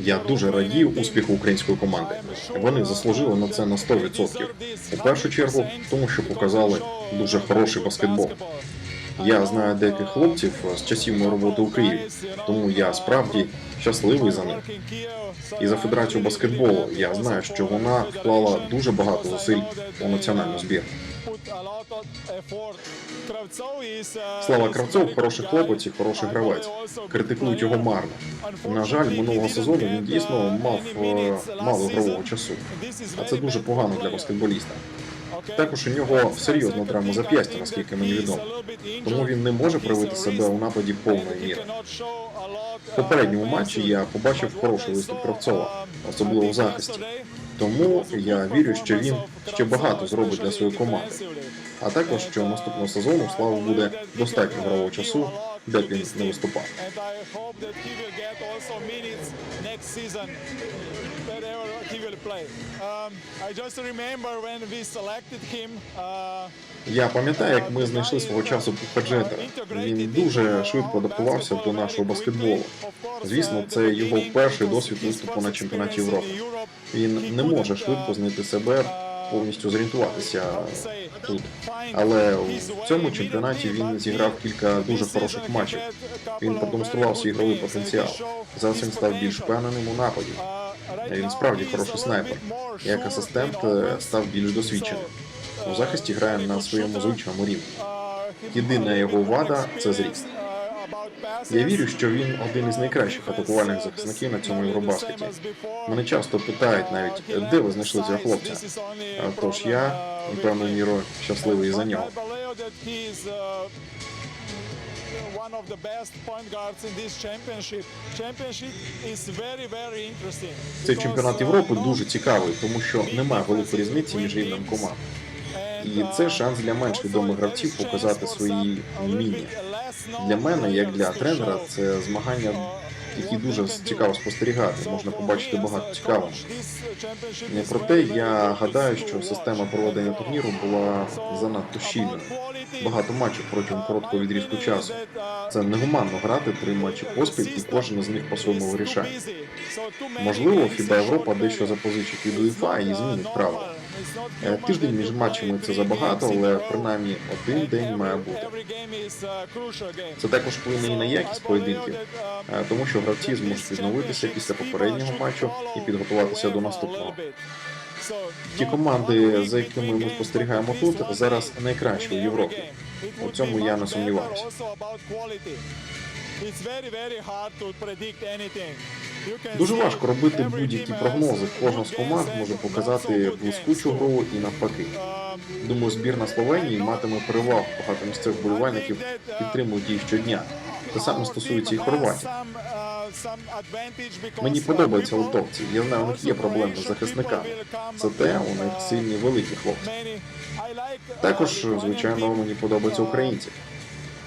Я дуже радію успіху української команди. Вони заслужили на це на 100%. У першу чергу, тому що показали дуже хороший баскетбол. Я знаю деяких хлопців з часів моєї роботи у Києві, тому я справді щасливий за них. І за федерацію баскетболу я знаю, що вона вклала дуже багато зусиль у національну збірну. Слава Кравцов хороший хлопець і хороший гравець. Критикують його марно. На жаль, минулого сезону він дійсно мав е, мало ігрового часу, а це дуже погано для баскетболіста. Також у нього серйозна травма зап'ястя, наскільки мені відомо. Тому він не може проявити себе у нападі повної міри. В попередньому матчі я побачив хороший виступ Кравцова, особливо в захисті. Тому я вірю, що він ще багато зробить для своєї команди. А також що наступного сезону у Слави буде достатньо грового часу, де він не виступав. Я пам'ятаю, як ми знайшли свого часу Пухаджета. Він дуже швидко адаптувався до нашого баскетболу. Звісно, це його перший досвід виступу на чемпіонаті Європи. Він не може швидко знайти себе, повністю зорієнтуватися тут. Але в цьому чемпіонаті він зіграв кілька дуже хороших матчів. Він продемонстрував свій ігровий потенціал. Зараз він став більш впевненим у нападі. Він справді хороший снайпер. Як асистент е, став більш досвідченим. У захисті грає на своєму звичному рівні. Єдина його вада це зріст. Я вірю, що він один із найкращих атакувальних захисників на цьому євробаскеті. Мене часто питають навіть, де ви знайшли цього хлопця. Тож я, певною мірою, щасливий за нього. One of the best point guards in this championship. Championship is very, very interesting. Цей чемпіонат Європи дуже цікавий, тому що немає великої різниці між рівнем команд. І це шанс для менш відомих гравців показати свої вміння. Для мене, як для тренера, це змагання, які дуже цікаво спостерігати. Можна побачити багато цікавого. Проте я гадаю, що система проведення турніру була занадто щільною. Багато матчів протягом короткого відрізку часу. Це негуманно грати три матчі поспіль, і кожен із них по-своєму вирішає. Можливо, хіба Європа дещо запозичить від УЄФА і змінить правила. Е, Тиждень між матчами це забагато, але принаймні один день має бути. Це також вплине і на якість поєдинків, е, тому що гравці зможуть відновитися після попереднього матчу і підготуватися до наступного. Ті команди, за якими ми спостерігаємо тут, зараз найкращі у Європі. У цьому я не сумніваюся. Дуже важко робити будь-які прогнози. Кожна з команд може показати блискучу гру і навпаки. Думаю, збірна Словенії матиме перевагу. Багато місцевих вболівальників підтримують її щодня. Те саме стосується і Хорватії. Мені подобаються литовці. Я знаю, у них є проблеми з захисниками. Це те, у них сильні великі хлопці. Також, звичайно, мені подобаються українці.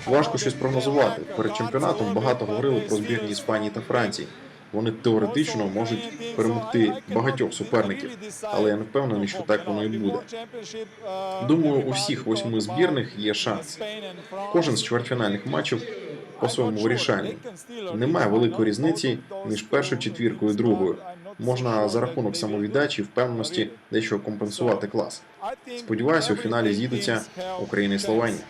Важко щось прогнозувати. Перед чемпіонатом багато говорили про збірні Іспанії та Франції. Вони теоретично можуть перемогти багатьох суперників, але я не впевнений, що так воно і буде. Думаю, у всіх восьми збірних є шанс. Кожен з чвертьфінальних матчів по-своєму вирішальний. Немає великої різниці між першою четвіркою і другою. Можна за рахунок самовіддачі і впевненості дещо компенсувати клас. Сподіваюся, у фіналі з'їдуться Україна і Словенія.